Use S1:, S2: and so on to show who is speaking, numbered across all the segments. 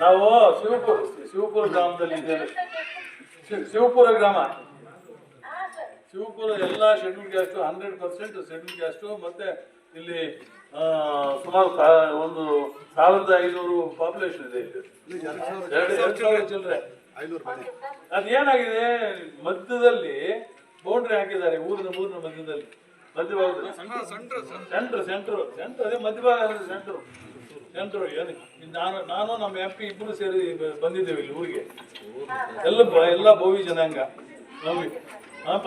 S1: ನಾವು ಶಿವಪುರ ಶಿವಪುರ ಗ್ರಾಮದಲ್ಲಿ ಇದ್ದೇವೆ. ಶಿವಪುರ ಗ್ರಾಮ. ಶಿವಪುರ ಎಲ್ಲ schedule caste hundred percent schedule caste ಮತ್ತೆ ಇಲ್ಲಿ ಆ, ಸುಮಾರು ಒಂದು ಸಾವಿರದ ಐನೂರು ಪಾಪ್ಯುಲೇಷನ್ ಇದೆ ಇಲ್ಲಿ. ಚಿಲ್ಲರೆ ಅದೇನಾಗಿದೆ ಮಧ್ಯದಲ್ಲಿ ಬೌಂಡ್ರಿ ಹಾಕಿದ್ದಾರೆ ಊರಿನ ಊರಿನ ಮಧ್ಯದಲ್ಲಿ. ಮಧ್ಯಭಾಗದಲ್ಲಿ. Centre centre. ಸೆಂಟ್ರ್ ಅದೇ ಮಧ್ಯಭಾಗ ಸೆಂಟ್ರ್ ಏನು? ನಾನು ನಾನು ನಮ್ಮ ಎಂ ಪಿ ಇಬ್ಬರು ಸೇರಿ ಬಂದಿದ್ದೇವೆ ಇಲ್ಲಿ ಊರಿಗೆ. ಎಲ್ಲ ಎಲ್ಲ ಬೋವಿ ಜನಾಂಗ. ನಮಗೆ.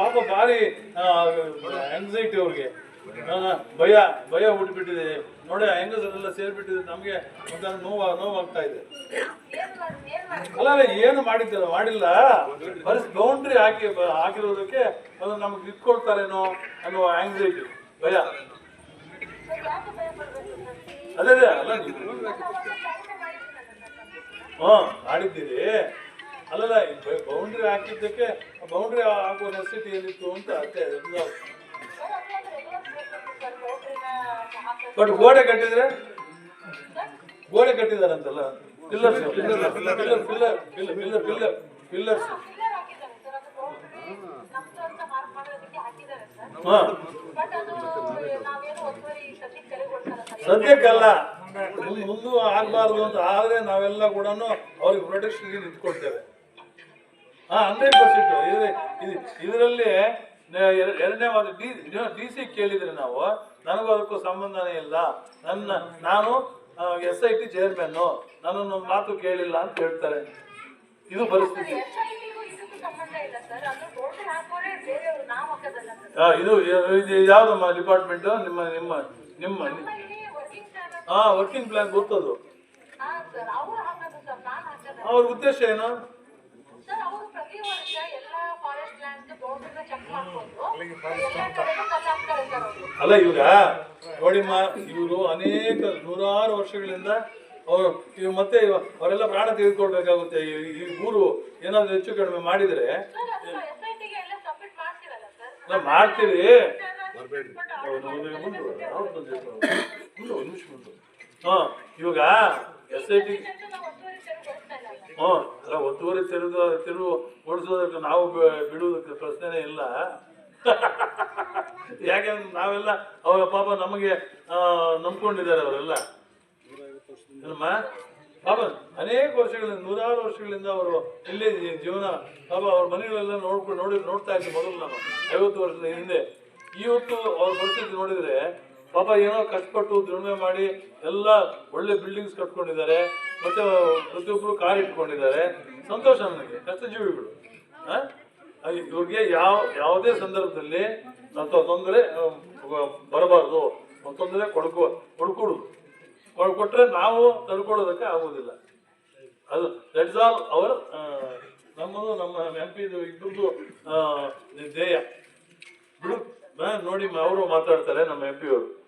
S1: ಪಾಪ ಭಾರಿ ಆಂಗ್ಸೈಟಿ ಅವ್ರಿಗೆ. ಭಯ ಭಯ ಹುಟ್ಟುಬಿಟ್ಟಿದೆ ನೋಡಿ ಹೆಂಗಸರೆಲ್ಲ ಸೇರಿಬಿಟ್ಟಿದೆ ನಮಗೆ ಒಂಥರ ನೋವು, ನೋವಾಗ್ತಾ ಇದೆ. ಅಲ್ಲ ಏನು ಮಾಡಿದ್ದಿಲ್ಲ ಮಾಡಿಲ್ಲ. ಬರೀ ಬೌಂಡ್ರಿ ಹಾಕಿ, ಹಾಕಿರೋದಕ್ಕೆ ಅದು ನಮ್ಗೆ ಇಟ್ಕೊಳ್ತಾರೇನೋ ಅನ್ನೋ ಆಂಗ್ಸೈಟಿ ಭಯ. ಅದೇ ಅಲ್ಲ ಹಾ ಆಡಿದ್ದೀರಿ ಅಲ್ಲಲ್ಲ ಬೌಂಡ್ರಿ ಹಾಕಿದ್ದಕ್ಕೆ ಬೌಂಡ್ರಿ ಹಾಕುವ ನೆಸಿಟಿ ಏನಿತ್ತು ಅಂತ ಅಷ್ಟೇ ಬಟ್ ಗೋಡೆ ಕಟ್ಟಿದ್ರೆ? ಗೋಡೆ ಕಟ್ಟಿದಾರಂತಲ್ಲ? Pillars pillar pillar pillar pillar pillar pillars ಹಾ. ಸದ್ಯಕ್ಕಲ್ಲ. ಮುಂದ್- ಮುಂದೂ ಆಗ್ಬಾರ್ದು ಅಂತ ಆದ್ರೆ ನಾವೆಲ್ಲ ಕೂಡ ಅವ್ರಿಗೆ ಪ್ರೊಟೆಕ್ಷನ್ಗೆ ನಿಂತ್ಕೊಡ್ತೇವೆ ಹಾ ಹಂಡ್ರೆಡ್ ಪರ್ಸೆಂಟ್ ಇದರಲ್ಲಿ ಎರಡನೇ ವಾದ ಡಿ ಡಿ ಸಿ ಕೇಳಿದ್ರೆ ನಾವು ನನಗೂ ಅದಕ್ಕೂ ಸಂಬಂಧನೇ ಇಲ್ಲ. ನನ್ನ ನಾನು ಎಸ್ ಐ ಟಿ ಚೇರ್ಮನ್ನು ನನ್ನನ್ನು ಮಾತು ಕೇಳಿಲ್ಲ ಅಂತ ಹೇಳ್ತಾರೆ. ಇದು ಪರಿಸ್ಥಿತಿ. ಇದು ಯಾವ್ದಮ್ಮ ಡಿಪಾರ್ಟ್ಮೆಂಟ್ ನಿಮ್ಮ ನಿಮ್ಮ ನಿಮ್ಮ ಹಾ ವರ್ಕಿಂಗ್ ಪ್ಲಾನ್ ಗೊತ್ತದು. ಅವ್ರ ಉದ್ದೇಶ ಏನು? ಅಲ್ಲ ಇವಾಗ ನೋಡಿಮ್ಮ ಇವರು ಅನೇಕ ನೂರಾರು ವರ್ಷಗಳಿಂದ ಅವರು ಇವ್ ಮತ್ತೆ ಅವರೆಲ್ಲ ಪ್ರಾಣ ತೆಗೆದುಕೊಳ್ಬೇಕಾಗುತ್ತೆ. ಈ ಈ ಊರು ಏನಾದ್ರು ಹೆಚ್ಚು ಕಡಿಮೆ ಮಾಡಿದ್ರೆ
S2: ಸರ್
S1: ಮುಂದೆ. ಹಾ, ಇವಾಗ ಎಸ್ ಐ ಟಿ ಹ್ಞೂ ಅಲ್ಲ ಒತ್ತುವರಿ ತಿರುగు ತಿರುವು ಓಡಿಸೋದಕ್ಕೆ ನಾವು ಬಿಡುವುದಕ್ಕೆ ಪ್ರಶ್ನೆನೇ ಇಲ್ಲ. ಯಾಕೆಂದ್ರೆ ನಾವೆಲ್ಲ, ಅವಾಗ ಪಾಪ ನಮಗೆ ನಂಬ್ಕೊಂಡಿದ್ದಾರೆ ಅವರೆಲ್ಲ. ಪಾಪ ಅನೇಕ ವರ್ಷಗಳಿಂದ, ನೂರಾರು ವರ್ಷಗಳಿಂದ ಅವರು ಇಲ್ಲೇ ಜೀವನ. ಪಾಪ ಅವ್ರ ಮನೆಗಳೆಲ್ಲ ನೋಡ್ಕೊಂಡು ನೋಡಿ, ನೋಡ್ತಾ ಇದ್ದೆ ಮೊದಲು ನಾನು ಐವತ್ತು ವರ್ಷದ ಹಿಂದೆ. ಇವತ್ತು ಅವ್ರ ಪರಿಸ್ಥಿತಿ ನೋಡಿದ್ರೆ ಪಾಪ ಏನೋ ಕಷ್ಟಪಟ್ಟು ದುಡಿಮೆ ಮಾಡಿ ಎಲ್ಲ ಒಳ್ಳೆ ಬಿಲ್ಡಿಂಗ್ಸ್ ಕಟ್ಕೊಂಡಿದ್ದಾರೆ, ಮತ್ತೆ ಪ್ರತಿಯೊಬ್ಬರು ಕಾರ್ ಇಟ್ಕೊಂಡಿದ್ದಾರೆ. ಸಂತೋಷ ನನಗೆ, ಕಷ್ಟಜೀವಿಗಳು. ಇವ್ರಿಗೆ ಯಾವ, ಯಾವುದೇ ಸಂದರ್ಭದಲ್ಲಿ ತೊಂದರೆ ಬರಬಾರ್ದು. ತೊಂದರೆ ಕೊಡ್ಕೊ, ಕೊಡ್ಕೊಡು. ಕೊಟ್ಟರೆ ನಾವು ತಡ್ಕೊಳ್ಳೋದಕ್ಕೆ ಆಗೋದಿಲ್ಲ ಅದು ದಟ್ಸ್ ಆಲ್ ಅವರ್ ನಮ್ಮದು, ನಮ್ಮ ಎಂ ಪಿ ಇಬ್ಬರದು ಬಿಡು ನೋಡಿ ಅವರು ಮಾತಾಡ್ತಾರೆ ನಮ್ಮ ಎಂ ಪಿ ಅವರು.